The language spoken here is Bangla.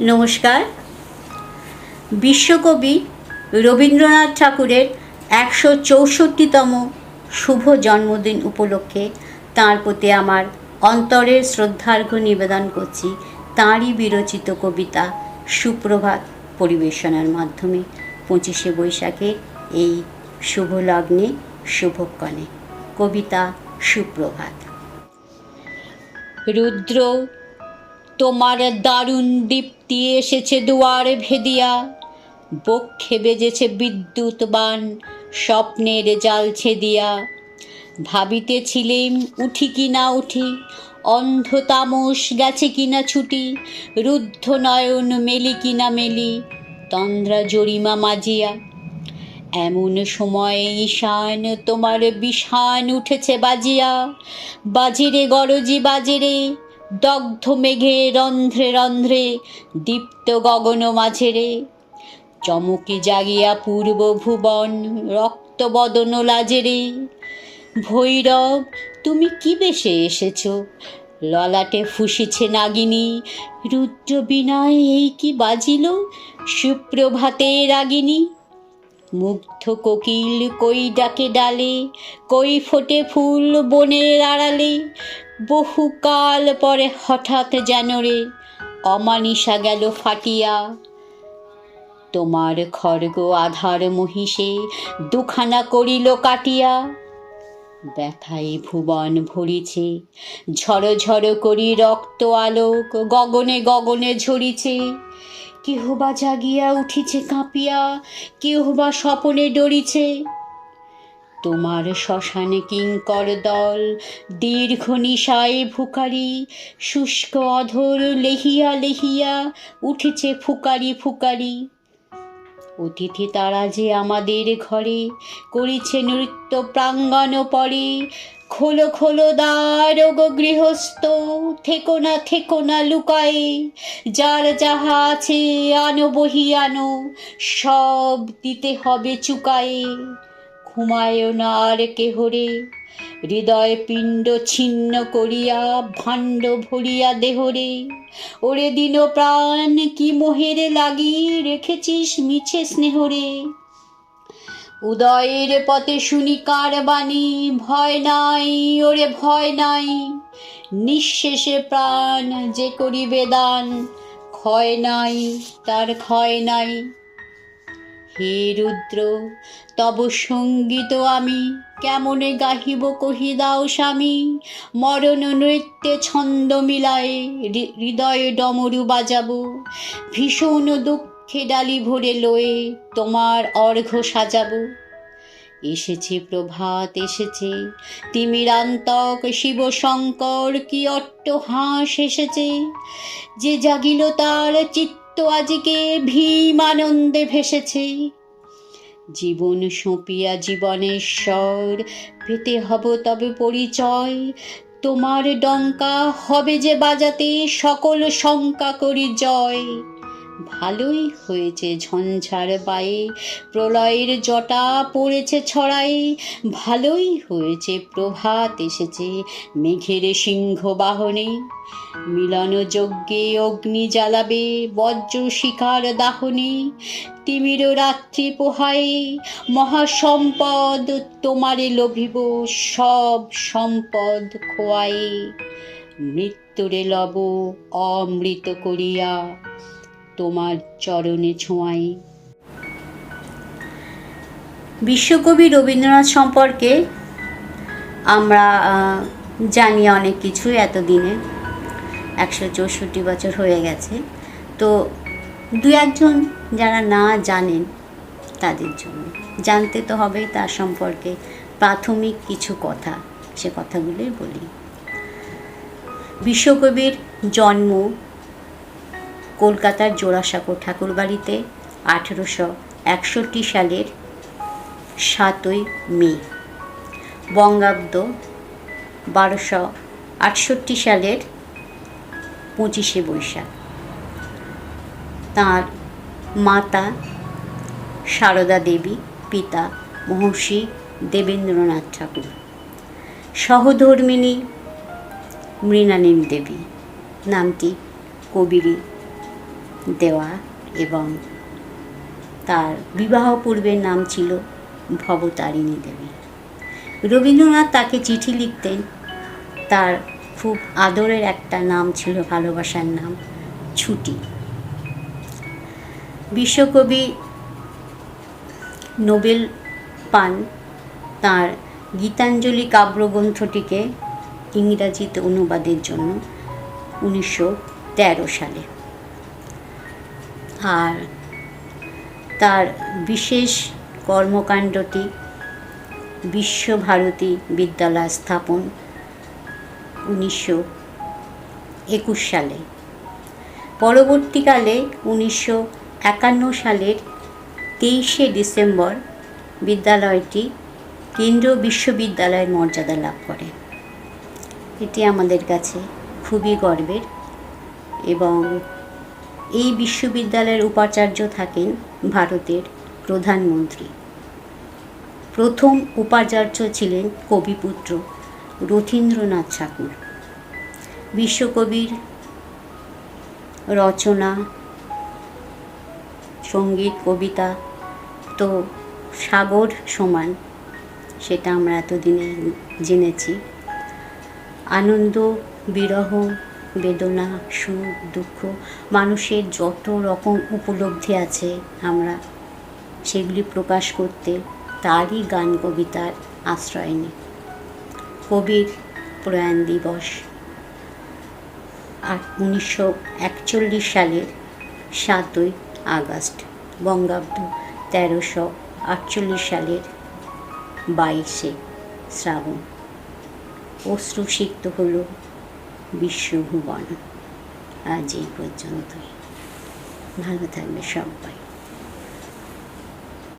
নমস্কার। বিশ্বকবি রবীন্দ্রনাথ ঠাকুরের একশো চৌষট্টিতম শুভ জন্মদিন উপলক্ষে তাঁর প্রতি আমার অন্তরের শ্রদ্ধার্ঘ্য নিবেদন করছি তাঁরই বিরচিত কবিতা সুপ্রভাত পরিবেশনার মাধ্যমে, পঁচিশে বৈশাখে এই শুভ লগ্নে, শুভক্ষণে। কবিতা সুপ্রভাত। রুদ্র তোমার দারুণ দীপ্তি এসেছে দুয়ার ভেদিয়া। বক্ষে বেজেছে বিদ্যুৎ বান, স্বপ্নের জাল ছেদিয়া। ভাবিতেছিলেম, উঠি কি না উঠি, অন্ধ তামস গেছে কিনা ছুটি, রুদ্ধ নয়ন মেলি কিনা মেলি, তন্দ্রা জরিমা মাজিয়া। এমন সময়ে ঈশান তোমার বিষান উঠেছে বাজিয়া। বাজিরে গরজি, বাজিরে দগ্ধ মেঘে রন্ধ্রে রন্ধ্রে, দীপ্ত গগন মাঝেরে। চমকে জাগিয়া পূর্ব ভুবন, রক্ত বদন লাজেরে। ভৈরব, তুমি কি বেশে এসেছ? ললাটে ফুসেছে নাগিনী। রুদ্র বিনয় এই কি বাজিল? সুপ্রভাতে রাগিনী। মুগ্ধ কোকিল কই ডাকে ডালে, কই ফোটে ফুল বনে আড়ালে? বহুকাল পরে হঠাৎ যেন রে অমানিসা গেল ফাটিয়া। তোমার খর্গ আধার মহিষে দুখানা করিল কাটিয়া। ব্যথায় ভুবন ভরিছে, ঝড় ঝড় করি রক্ত আলোক গগনে গগনে ঝরিছে। কেহ বা জাগিয়া উঠিছে কাঁপিয়া কেহ বা স্বপনে ডরিছে। তোমার শ্মশানে কিঙ্কর দল, দীর্ঘ নিশায় ভুকারি, শুষ্ক অধর লেহিয়া লেহিয়া উঠেছে ফুকারি ফুকারি। অতিথি তারা যে আমাদের ঘরে করিছে নৃত্য প্রাঙ্গণ পরে, খোলো খোলো দ্বার গো গৃহস্থ, থেকো না থেকো না লুকায়ে, যার যাহা আছে আনো, বহি আনো, সব দিতে হবে চুকায়ে। ঘুমায় না আর কেহরে হৃদয় পিণ্ড ছিন্ন করিয়া, ভাণ্ড ভরিয়া দেহরে ওরে দিন প্রাণ, কি মোহের লাগি রেখেছিস মিছে স্নেহরে উদয়ের পথে শুনি কার বাণী, ভয় নাই, ওরে ভয় নাই। নিঃশেষে প্রাণ যে করিবে দান, ক্ষয় নাই, তার ক্ষয় নাই। হে রুদ্র, তব সংগীত আমি কেমনে গাহিব কহি দাও স্বামী? মরণ নৃত্যে ছন্দ মিলায়ে হৃদয়ে ডমরু বাজাবো। ভীষণ দুঃখে ডালি ভরে লয়ে তোমার অর্ঘ্য সাজাবো। এসেছে প্রভাত, এসেছে। তিমিরান্তক শিব শঙ্কর কি অট্ট হাঁস এসেছে। যে জাগিল তার চিত্ত আজকে ভীম আনন্দে ভেসেছে। জীবন সঁপিয়া জীবনেশ্বর পেতে হব তবে পরিচয়। তোমার ডঙ্কা হবে যে বাজাতে সকল শঙ্কা করি জয়। ভালোই হয়েছে ঝঞ্ঝার বায়ে, প্রলয়ের জটা পড়েছে ছড়াই ভালোই হয়েছে প্রভাত এসেছে মেঘের সিংহ বাহনে মিলন যজ্ঞে অগ্নি জ্বালাবে বজ্র শিকার দাহনে, তিমির রাত্রি পোহায়ে মহাসম্পদ তোমারে লভিব সব সম্পদ খোয়ায়ে। মৃত্যুরে লব অমৃত করিয়া তোমার চরণে ছোঁয়াই। বিশ্বকবি রবীন্দ্রনাথ সম্পর্কে আমরা জানি অনেক কিছুই এতদিনে। একশো চৌষট্টি বছর হয়ে গেছে। তো দু একজন যারা না জানেন তাদের জন্য। জানতে তো হবেই তার সম্পর্কে প্রাথমিক কিছু কথা। সে কথাগুলোই বলি। বিশ্বকবির জন্ম কলকাতার জোড়াসাঁকো ঠাকুরবাড়িতে আঠেরোশো একষট্টি সালের সাতই মে। বঙ্গাব্দ বারোশো আটষট্টি সালের পঁচিশে বৈশাখ। তাঁর মাতা সারদা দেবী, পিতা মহর্ষি দেবেন্দ্রনাথ ঠাকুর। সহধর্মিণী মৃণালিনী দেবী। নামটি কবিরই দেওয়া এবং তার বিবাহ পূর্বের নাম ছিল ভবতারিণী দেবী। রবীন্দ্রনাথ তাকে চিঠি লিখতেন। তার খুব আদরের একটা নাম ছিল, ভালোবাসার নাম, ছুটি। বিশ্বকবি নোবেল পান। তার গীতাঞ্জলি কাব্যগ্রন্থটিকে ইংরাজিতে অনুবাদের জন্য উনিশশো তেরো সালে। আর তার বিশেষ কর্মকাণ্ডটি বিশ্বভারতী বিদ্যালয় স্থাপন উনিশশো একুশ সালে। পরবর্তীকালে উনিশশো একান্ন সালের তেইশে ডিসেম্বর বিদ্যালয়টি কেন্দ্রীয় বিশ্ববিদ্যালয়ের মর্যাদা লাভ করে। এটি আমাদের কাছে খুবই গর্বের এবং এই বিশ্ববিদ্যালয়ের উপাচার্য থাকেন ভারতের প্রধানমন্ত্রী। প্রথম উপাচার্য ছিলেন কবিপুত্র রথীন্দ্রনাথ ঠাকুর। বিশ্বকবির রচনা, সংগীত, কবিতা তো সাগর সমান, সেটা আমরা এতদিনে জেনেছি। আনন্দ, বিরহ বেদনা, সুখ, দুঃখ, মানুষের যত রকম উপলব্ধি আছে আমরা সেগুলি প্রকাশ করতে তারই গান কবিতার আশ্রয় নিই। কবির প্রয়াণ দিবস আর উনিশশো একচল্লিশ সালের সাতই আগস্ট, বঙ্গাব্দ তেরোশো আটচল্লিশ সালের বাইশে শ্রাবণ। অশ্রুসিক্ত হল বিশ্বভুবন আজ এই পর্যন্তই। ভালো থাকবে সবাই।